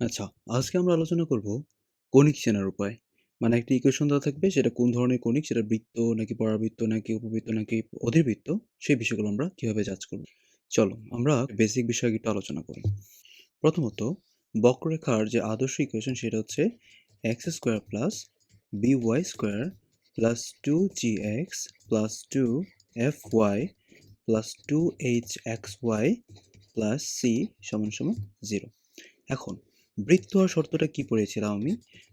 আচ্ছা, আজকে আমরা আলোচনা করব কণিক চেনার উপায়। মানে একটা ইকুয়েশন দেওয়া থাকবে সেটা কোন ধরনের কণিক সেটা বৃত্ত নাকি পরাবৃত্ত নাকি উপবৃত্ত নাকি অধিবৃত্ত সেই বিষয়গুলো আমরা কীভাবে যাচ করব। চলো আমরা বেসিক বিষয় একটু আলোচনা করি। প্রথমত বক্ররেখার যে আদর্শ ইকুয়েশন সেটা হচ্ছে x square plus b y square plus two g x plus two f y plus two h x y plus c সমান সমান জিরো এখন বৃত্ত হওয়ার শর্তটা কি পড়েছিলাম আমি?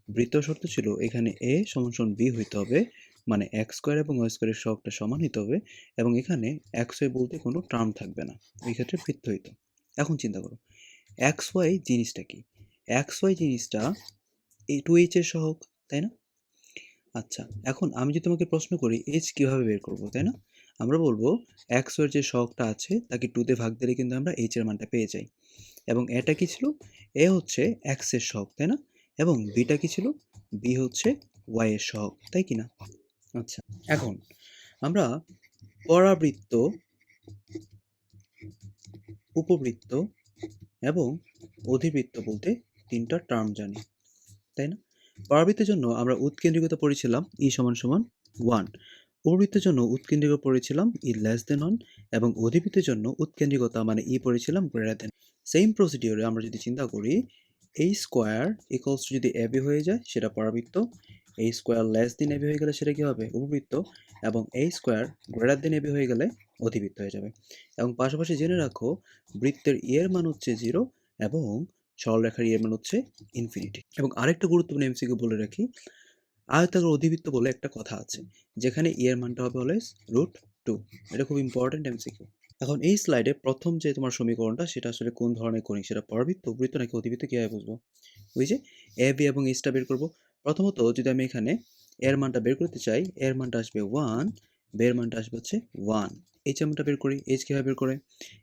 বৃত্ত শর্ত ছিল এখানে এ সমান বি হইতে হবে মানে এক্স স্কোয়ার এবং ওয়াই স্কোয়ারের সহগটা সমান হইতে হবে এবং এখানে এক্স ওয়াই বলতে কোনো টার্ম থাকবে না। এই ক্ষেত্রে বৃত্ত হইতো। এখন চিন্তা করো এক্স ওয়াই জিনিসটা কি? এক্স ওয়াই জিনিসটা এই টু এইচ এর সহগ, তাই না? আচ্ছা এখন আমি যদি তোমাকে প্রশ্ন করি এইচ কীভাবে বের করব, তাই না? আমরা বলব এক্স ওয়াই যে সহগটা আছে, তাকে টুতে ভাগ দিলে কিন্তু আমরা এইচ এর মানটা পেয়ে যাই। এবং এটা কি ছিল? এ হচ্ছে এক্সের সহগ, তাই না? এবং বিটা কি ছিল? বি হচ্ছে ওয়াই এর সহগ, তাই কি না? আচ্ছা এখন আমরা পরাবৃত্ত, উপবৃত্ত এবং অধিবৃত্ত বলতে তিনটা টার্ম জানি, তাই না? পরাবৃত্তের জন্য আমরা উৎকেন্দ্রিকতা পড়েছিলাম ই সমান সমান ওয়ান উপবৃত্তের জন্য উৎকেন্দ্রিক পড়েছিলাম, ই লেস দেন ওয়ান এবং অধিবৃত্তের জন্য উৎকেন্দ্রিকতা মানে ই পড়েছিলাম গ্রেটার দেন সেম প্রসিডিওরে আমরা যদি চিন্তা করি এই স্কোয়ার ইকুয়ালস টু যদি এবি হয়ে যায়, সেটা পরাবৃত্ত এই স্কোয়ার লেস দিন এবি হয়ে গেলে সেটা কি হবে? উপবৃত্ত, এবং এই স্কোয়ার গ্রেটার দেন এবি হয়ে গেলে অধিবৃত্ত হয়ে যাবে। এবং পাশাপাশি জেনে রাখো, বৃত্তের ইয়ের মান হচ্ছে জিরো এবং সরলরেখার ইয়ের মান হচ্ছে ইনফিনিটি এবং আরেকটা গুরুত্বপূর্ণ এমসিকিউ বলে রাখি আয়তাকার অধিবৃত্ত বলে একটা কথা আছে, যেখানে ইয়ের মানটা হবে অলওয়েজ রুট টু এটা খুব ইম্পর্টেন্ট এমসিকিউ এখন এই স্লাইডে প্রথম যে তোমার সমীকরণটা, সেটা আসলে কোন ধরনের কণিক? সেটা পরবৃত্ত, উপবৃত্ত নাকি অধিবৃত্ত কীভাবে বুঝব? ওই যে এ বি এবং এইচটা বের করব। প্রথমত যদি আমি এখানে এর মানটা বের করতে চাই এর মানটা আসবে ওয়ান বের মানটা আসবে হচ্ছে ওয়ান এইচ এর মানটা বের করি এইচ কীভাবে বের করে?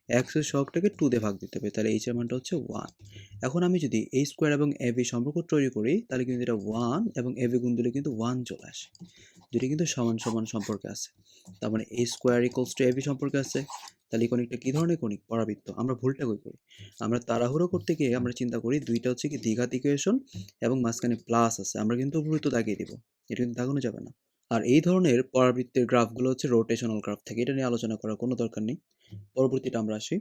এক্সের সহগটাকে টু দিয়ে ভাগ দিতে হবে, তাহলে এইচ এর মানটা হচ্ছে ওয়ান এখন আমি যদি এই স্কোয়ার এবং এ বি সম্পর্ক তৈরি করি, তাহলে কিন্তু এটা ওয়ান এবং এ বি গুণ দিলে কিন্তু ওয়ান চলে আসে। দুটি কিন্তু সমান সমান সম্পর্কে আছে। তার মানে এই square equals to A B সম্পর্কে আছে। তাহলে কণিকটা কী ধরনের কণিক পরাবৃত্ত। আমরা ভুলটা কই করি? আমরা তাড়াহুড়ো করতে গিয়ে আমরা চিন্তা করি দুইটা হচ্ছে কি দ্বিঘাত ইকুয়েশন এবং মাঝখানে প্লাস আছে। আমরা কিন্তু উপবৃত্ত দাগিয়ে দিব। এটা কিন্তু দাগানো যাবে না। আর এই ধরনের পরাবৃত্তের গ্রাফগুলো হচ্ছে রোটেশনাল গ্রাফ থেকে। এটা নিয়ে আলোচনা করার কোনো দরকার নেই। পরবর্তীটা আমরা আসি।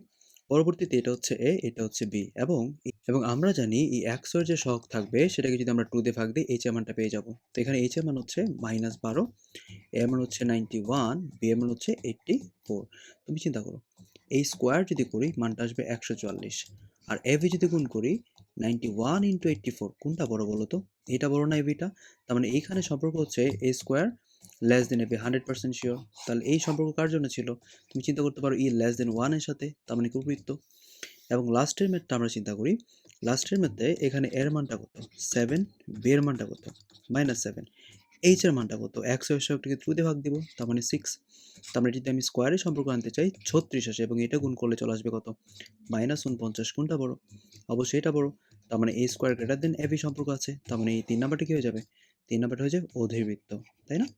পরবর্তীতে এটা হচ্ছে এ এটা হচ্ছে বি এবং এবং আমরা জানি এই এক্সের যে শখ থাকবে, সেটাকে যদি আমরা টু ভাগ দিই এইচ এর মানটা পেয়ে যাব। তো এখানে এইচ এর মান হচ্ছে মাইনাস বারো এর মান হচ্ছে নাইনটি ওয়ান বি এর মান হচ্ছে এইটটি ফোর তুমি চিন্তা করো এই স্কোয়ার যদি করি, মানটা আসবে একশো চুয়াল্লিশ। আর এভি যদি গুণ করি ninety one into eighty four কোনটা বড় বলো তো? এটা বড় না এভিটা তার মানে এইখানে সম্পর্ক হচ্ছে A square less than AB hundred percent sure তাহলে এই সম্পর্ক কার জন্য ছিল? তুমি চিন্তা করতে পারো ই লেস দেন ওয়ানের সাথে, তার মানে উপবৃত্ত? এবং লাস্টের ম্যাথটা আমরা চিন্তা করি লাস্টের ম্যাথে এখানে এর মানটা কত? সেভেন বি এর মানটা কত? মাইনাস সেভেন এইচ এর মানটা কত? একশো একশোটিকে দিয়ে ভাগ দিব, তার মানে সিক্স তার মানে যদি আমি স্কোয়ারের সম্পর্ক আনতে চাই, ছত্রিশ আসে, এবং এটা গুণ করলে চলে আসবে কত? মাইনাস উনপঞ্চাশ, কোনটা বড়? অবশ্যই এটা বড়। তার মানে A square greater than F সম্পর্ক আছে, তার মানে এই তিন নাম্বারটা কী হয়ে যাবে? তিন নাম্বারটা হয়ে যাবে অধিবৃত্ত, তাই না?